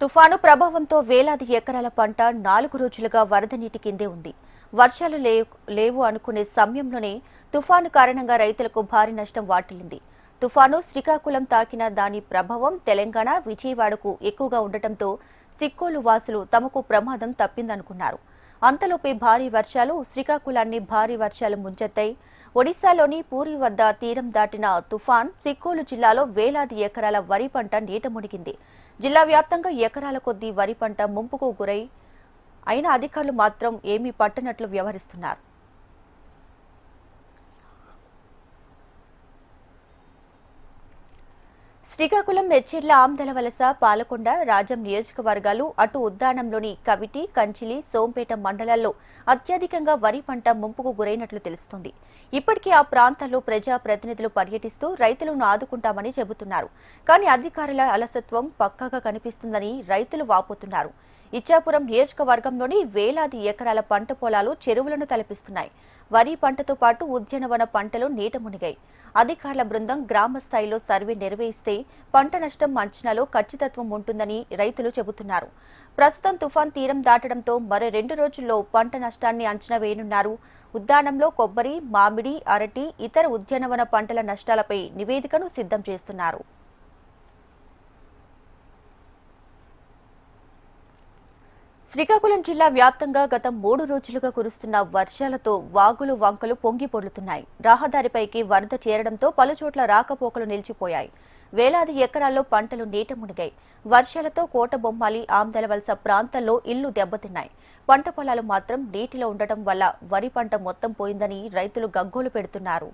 తుఫాను ప్రభావంతో వేలాది ఎకరాల పంట నాలుగు రోజులుగా వరద నీటి కిందే ఉంది. వర్షాలు లేవు అనుకునే సమయంలోనే తుఫాను కారణంగా రైతులకు భారీ నష్టం వాటిల్లింది. తుఫాను శ్రీకాకుళం తాకిన దాని ప్రభావం తెలంగాణ విజయవాడకు ఎక్కువగా ఉండటంతో సిక్కోలు వాసులు తమకు ప్రమాదం తప్పిందనుకున్నారు. అంతలోపే భారీ వర్షాలు శ్రీకాకుళాన్ని భారీ వర్షాలు ముంచెత్తాయి. ఒడిశాలోని పూరి వద్ద తీరం దాటిన తుఫాన్ సిక్కోలు జిల్లాలో వేలాది ఎకరాల వరి పంట నీట మునిగింది. జిల్లా వ్యాప్తంగా ఎకరాల కొద్దీ వరి పంట ముంపుకు గురై అయిన అధికారులు మాత్రం ఏమీ పట్టనట్లు వ్యవహరిస్తున్నారు. శ్రీకాకుళం మెచ్చెర్ల ఆమ్దల వలస పాలకొండ రాజం నియోజకవర్గాలు అటు ఉద్దానంలోని కవిటి కంచిలి సోంపేట మండలాల్లో అత్యధికంగా వరి పంట ముంపుకు గురైనట్లు తెలుస్తోంది. ఇప్పటికే ఆ ప్రాంతాల్లో ప్రజా ప్రతినిధులు పర్యటిస్తూ రైతులను ఆదుకుంటామని చెబుతున్నారు. కానీ అధికారుల అలసత్వం పక్కాగా కనిపిస్తుందని రైతులు వాపోతున్నారు. ఇచ్చాపురం నియోజకవర్గంలోని వేలాది ఎకరాల పంట పొలాలు చెరువులను తలపిస్తున్నాయి. వరి పంటతో పాటు ఉద్యానవన పంటలు నీట మునిగాయి. అధికారుల బృందం గ్రామ స్థాయిలో సర్వే నిర్వహిస్తే పంట నష్టం అంచనాలో ఖచ్చితత్వం ఉంటుందని రైతులు చెబుతున్నారు. ప్రస్తుతం తుఫాన్ తీరం దాటడంతో మరో రెండు రోజుల్లో పంట నష్టాన్ని అంచనా వేయనున్నారు. ఉద్యానంలో కొబ్బరి మామిడి అరటి ఇతర ఉద్యానవన పంటల నష్టాలపై నివేదికను సిద్ధం చేస్తున్నారు. శ్రీకాకుళం జిల్లా వ్యాప్తంగా గత మూడు రోజులుగా కురుస్తున్న వర్షాలతో వాగులు వంకలు పొంగి పొర్లుతున్నాయి. రహదారిపైకి వరద చేరడంతో పలుచోట్ల రాకపోకలు నిలిచిపోయాయి. వేలాది ఎకరాల్లో పంటలు నీట మునిగాయి. వర్షాలతో కోటబొమ్మాలి ఆమ్దలవలస ప్రాంతాల్లో ఇళ్ళు దెబ్బతిన్నాయి. పంట పొలాలు మాత్రం నీటిలో ఉండటం వల్ల వరి పంట మొత్తం పోయిందని రైతులు గగ్గోలు పెడుతున్నారు.